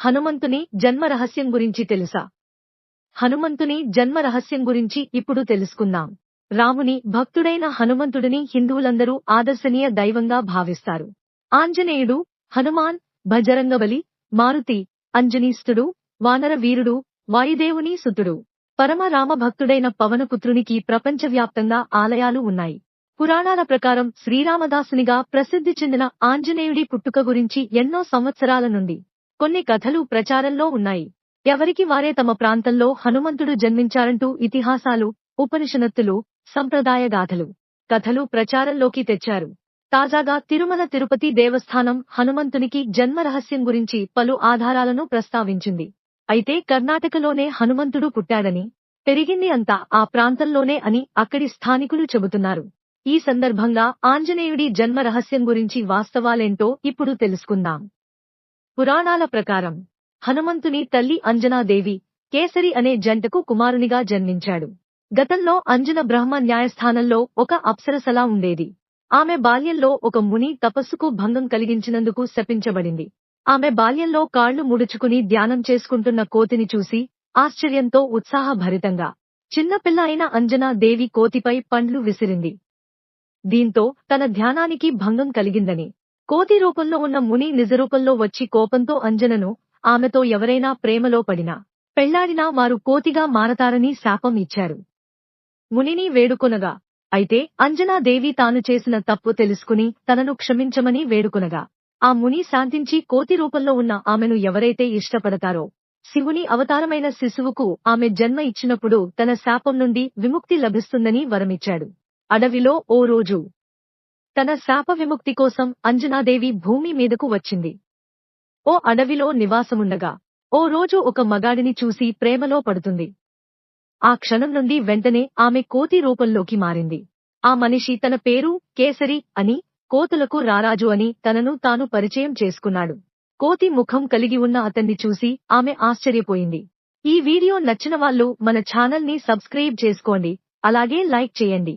హనుమంతుని జన్మ రహస్యం గురించి తెలుసా? హనుమంతుని జన్మ రహస్యం గురించి ఇప్పుడు తెలుసుకుందాం. రాముని భక్తుడైన హనుమంతుడిని హిందువులందరూ ఆదర్శనీయ దైవంగా భావిస్తారు. ఆంజనేయుడు హనుమాన్ భజరంగబలి మారుతి అంజనీస్తుడు వానర వీరుడు వాయుదేవుని సుతుడు. పరమరామ భక్తుడైన పవనపుత్రునికి ప్రపంచవ్యాప్తంగా ఆలయాలు ఉన్నాయి. పురాణాల ప్రకారం శ్రీరామదాసునిగా ప్రసిద్ధి చెందిన ఆంజనేయుడి పుట్టుక గురించి ఎన్నో సంవత్సరాల నుండి కొన్ని కథలు ప్రచారంలో ఉన్నాయి. ఎవరికి వారే తమ ప్రాంతంలో హనుమంతుడు జన్మించారంటూ ఇతిహాసాలు ఉపనిషనత్తులు సంప్రదాయ గాథలు కథలు ప్రచారంలోకి తెచ్చారు. తాజాగా తిరుమల తిరుపతి దేవస్థానం హనుమంతునికి జన్మరహస్యం గురించి పలు ఆధారాలను ప్రస్తావించింది. అయితే కర్ణాటకలోనే హనుమంతుడు పుట్టాడని పెరిగింది అంతా ఆ ప్రాంతంలోనే అని అక్కడి స్థానికులు చెబుతున్నారు. ఈ సందర్భంగా ఆంజనేయుడి జన్మ రహస్యం గురించి వాస్తవాలేంటో ఇప్పుడు తెలుసుకుందాం. పురాణాల ప్రకారం హనుమంతుని తల్లి అంజనాదేవి కేసరి అనే జంటకు కుమారునిగా జన్మించాడు. గతంలో అంజన బ్రహ్మ న్యాయస్థానంలో ఒక అప్సరసలా ఉండేది. ఆమె బాల్యంలో ఒక ముని తపస్సుకు భంగం కలిగించినందుకు శపించబడింది. ఆమె బాల్యంలో కాళ్ళు ముడుచుకుని ధ్యానం చేసుకుంటున్న కోతిని చూసి ఆశ్చర్యంతో ఉత్సాహభరితంగా చిన్నపిల్ల అయిన అంజనా దేవి కోతిపై పండ్లు విసిరింది. దీంతో తన ధ్యానానికి భంగం కలిగిందని కోతి రూపంలో ఉన్న ముని నిజరూపంలో వచ్చి కోపంతో అంజనను ఆమెతో ఎవరైనా ప్రేమలో పడినా పెళ్ళాడినా వారు కోతిగా మారతారని శాపం ఇచ్చారు. మునిని వేడుకొనగా అయితే అంజనాదేవి తాను చేసిన తప్పు తెలుసుకుని తనను క్షమించమని వేడుకొనగా ఆ ముని శాంతించి కోతి రూపంలో ఉన్న ఆమెను ఎవరైతే ఇష్టపడతారో శివుని అవతారమైన శిశువుకు ఆమె జన్మ ఇచ్చినప్పుడు తన శాపం నుండి విముక్తి లభిస్తుందని వరమిచ్చాడు. అడవిలో ఓ రోజు తన శాప విముక్తి కోసం అంజనాదేవి భూమి మీదకు వచ్చింది. ఓ అడవిలో నివాసముండగా ఓ రోజు ఒక మగాడిని చూసి ప్రేమలో పడుతుంది. ఆ క్షణం నుండి వెంటనే ఆమె కోతి రూపంలోకి మారింది. ఆ మనిషి తన పేరు కేసరి అని కోతులకు రారాజు అని తనను తాను పరిచయం చేసుకున్నాడు. కోతి ముఖం కలిగి ఉన్న అతన్ని చూసి ఆమె ఆశ్చర్యపోయింది. ఈ వీడియో నచ్చిన వాళ్ళు మన ఛానల్ని సబ్స్క్రైబ్ చేసుకోండి అలాగే లైక్ చేయండి.